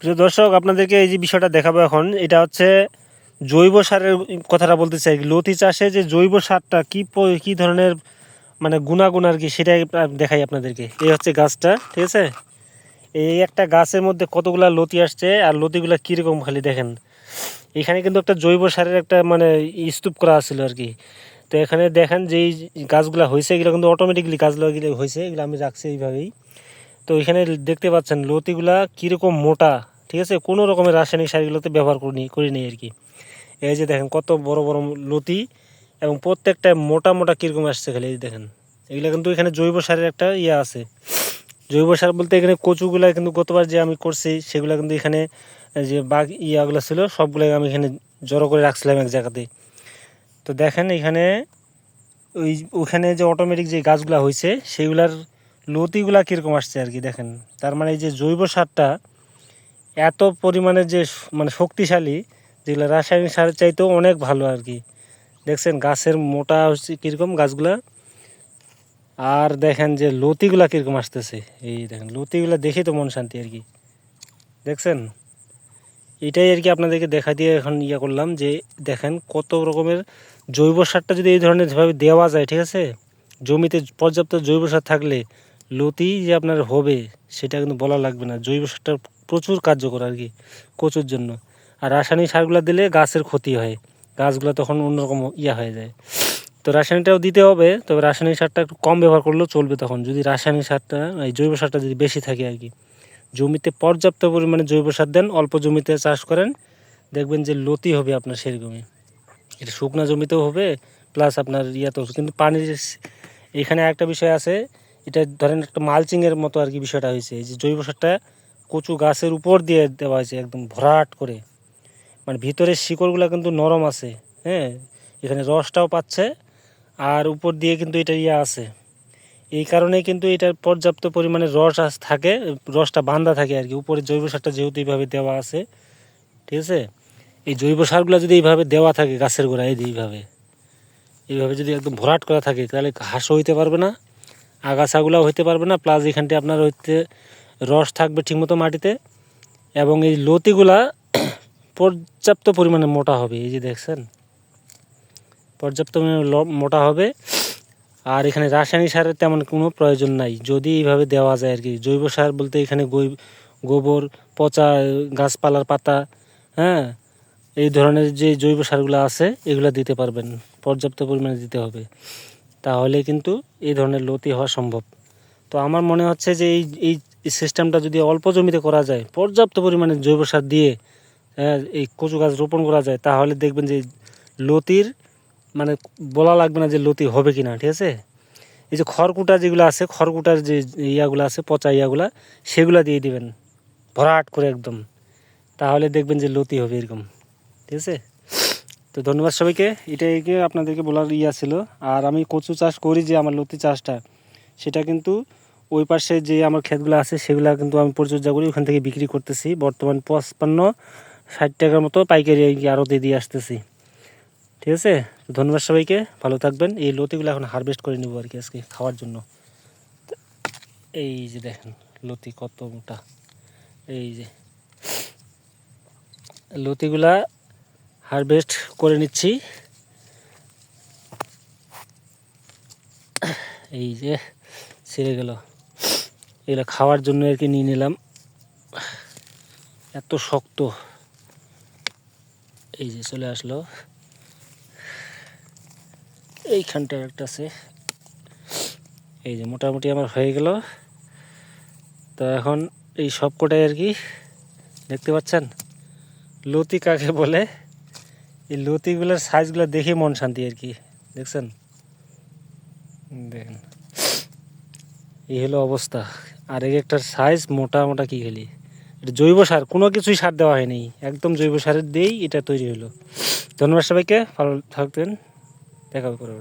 প্রিয় দর্শক, আপনাদেরকে এই যে বিষয়টা দেখাবো এখন, এটা হচ্ছে জৈব সারের কথাটা বলতে চাই। লতি চাষে যে জৈব সারটা কি কি ধরনের মানে গুণাগুণ আর কি সেটাই দেখাই আপনাদেরকে। এই হচ্ছে গাছটা, ঠিক আছে? এই একটা গাছের মধ্যে কতগুলা লতি আসছে আর লতিগুলা কীরকম খালি দেখেন। এখানে কিন্তু একটা জৈব সারের একটা মানে স্তূপ করা ছিল আর কি। তো এখানে দেখেন যে এই গাছগুলো হয়েছে, এগুলো কিন্তু অটোমেটিকলি গাছগুলো হয়েছে, এগুলো আমি রাখছি এইভাবেই। তো এখানে দেখতে পাচ্ছেন লতিগুলা কীরকম মোটা, ঠিক আছে? কোনো রকমের রাসায়নিক সারগুলোতে ব্যবহার করিনি করিনি আর কি। এই যে দেখেন কত বড় বড় লতি এবং প্রত্যেকটা মোটা মোটা কীরকম আসছে খালি, এই দেখেন। এগুলো কিন্তু এখানে জৈব সারের একটা ইয়ে আছে। জৈব সার বলতে এখানে কচুগুলা কিন্তু গতবার যে আমি করছি, সেগুলো কিন্তু এখানে যে বাঘ ইয়াগুলো ছিল সবগুলো আমি এখানে জড়ো করে রাখছিলাম এক জায়গাতে। তো দেখেন এখানে ওই ওখানে যে অটোমেটিক যে গাছগুলা হয়েছে সেইগুলার লতিগুলা কীরকম আসছে আর কি দেখেন। তার মানে এই যে জৈব সারটা এত পরিমাণে যে মানে শক্তিশালী, যেগুলো রাসায়নিক সারের চাইতেও অনেক ভালো আর কি। দেখছেন গাছের মোটা হচ্ছে কীরকম গাছগুলা। আর দেখেন যে লতিগুলা কীরকম আসতেছে। এই দেখেন, লতিগুলা দেখে তো মন শান্তি আর কি। দেখছেন? এটাই আর কি আপনাদেরকে দেখা দিয়ে এখন ইয়ে করলাম যে, দেখেন কত রকমের জৈব সারটা যদি এই ধরনের ভাবে দেওয়া যায়, ঠিক আছে? জমিতে পর্যাপ্ত জৈব সার থাকলে লতি যে আপনার হবে, সেটা কিন্তু বলা লাগবে না। জৈব সারটা প্রচুর কার্যকর আর কি, কচুর জন্য। আর রাসায়নিক সারগুলো দিলে গাছের ক্ষতি হয়। গাছগুলো তখন অন্যরকম ইয়া হয়ে যায়। তো রাসায়নিকটাও দিতে হবে, তবে রাসায়নিক সারটা একটু কম ব্যবহার করলেও চলবে তখন। যদি রাসায়নিক সারটা, এই জৈব সারটা যদি বেশি থাকে আর কি। জমিতে পর্যাপ্ত পরিমাণে জৈব সার দেন, অল্প জমিতে চাষ করেন, দেখবেন যে লতি হবে আপনার সেরকমই। এটা শুকনা জমিতেও হবে, প্লাস আপনার ইয়াতেও। কিন্তু পানির এখানে একটা বিষয় আছে এটা ধরেন একটা মালচিংয়ের মতো আর কি বিষয়টা হয়েছে। এই যে জৈব সারটা কচু গাছের উপর দিয়ে দেওয়া হয়েছে একদম ভরাট করে। মানে ভিতরের শিকড়গুলো কিন্তু নরম আছে হ্যাঁ? এখানে রসটাও পাচ্ছে আর উপর দিয়ে কিন্তু এটা ইয়ে আছে। এই কারণে কিন্তু এটার পর্যাপ্ত পরিমাণে রস থাকে, রসটা বান্ধা থাকে আর কি। উপরে জৈব সারটা যেহেতু এইভাবে দেওয়া আছে, ঠিক আছে? এই জৈব সারগুলো যদি এইভাবে দেওয়া থাকে গাছের গোড়ায় এই এইভাবে এইভাবে যদি একদম ভরাট করা থাকে, তাহলে ঘাসও হইতে পারবে না। আগাছাগুলোও হইতে পারবে না প্লাস এখানটি আপনার হইতে রস থাকবে ঠিকমতো মাটিতে এবং এই লতিগুলা পর্যাপ্ত পরিমাণে মোটা হবে, এই যে দেখছেন? পর্যাপ্ত মোটা হবে। আর এখানে রাসায়নিক সারের তেমন কোনো প্রয়োজন নাই, যদি এইভাবে দেওয়া যায় আর কি জৈব সার বলতে এখানে গোবর, পচা, গাছপালার পাতা হ্যাঁ? এই ধরনের যে জৈব সারগুলো আছে, এগুলো দিতে পারবেন, পর্যাপ্ত পরিমাণে দিতে হবে। তাহলে কিন্তু এই ধরনের লতি হওয়া সম্ভব। তো আমার মনে হচ্ছে যে এই এই সিস্টেমটা যদি অল্প জমিতে করা যায় পর্যাপ্ত পরিমাণে জৈব সার দিয়ে হ্যাঁ, এই কচু গাছ রোপণ করা যায় তাহলে দেখবেন যে লতির মানে বলা লাগবে না যে লতি হবে কি না ঠিক আছে? এই যে খড়কুটা যেগুলো আছে খড়কুটার যে ইয়াগুলো আছে পচা ইয়াগুলা সেগুলো দিয়ে দিবেন। ভরাট করে একদম। তাহলে দেখবেন যে লতি হবে এরকম ঠিক আছে? তো ধন্যবাদ সবাইকে। এটাই কি আপনাদেরকে বলার ইয়া ছিল। আর আমি কচু চাষ করি যে আমার লতি চাষটা, সেটা কিন্তু ওই পাশে যে আমার ক্ষেতগুলো আছে, সেগুলো কিন্তু আমি পরিচর্যা করি, ওখান থেকে বিক্রি করতেছি। বর্তমান পঁচপান্ন, ষাট টাকার মতো পাইকারি আরও দিয়ে দিয়ে আসতেছি। ঠিক আছে? ধন্যবাদ সবাইকে, ভালো থাকবেন। এই লতিগুলো এখন হারভেস্ট করে নেব আর কি আজকে খাওয়ার জন্য। এই যে দেখেন, লতি কত মোটা। এই যে, লতিগুলা হারভেস্ট করে নিচ্ছি। এই যে ছেড়ে গেল। এগুলো খাওয়ার জন্য আর কি নিয়ে নিলাম। এত শক্ত। এই যে চলে আসলো। এইখানটার একটা আছে। এই যে মোটামুটি আমার হয়ে গেল। তো এখন এই সব আর কি, দেখতে পাচ্ছেন? লতি কাকে বলে এই লতিগুলোর সাইজগুলো দেখে মন শান্তি আর কি, দেখছেন? দেখেন। এই হলো অবস্থা। আর এক একটার সাইজ মোটা মোটা কী খেলি? এটা জৈব সার, কোনো কিছুই সার দেওয়া হয়নি। একদম জৈব সারের দিয়েই এটা তৈরি হলো। ধন্যবাদ সবাইকে, ভালো থাকতেন দেখা করে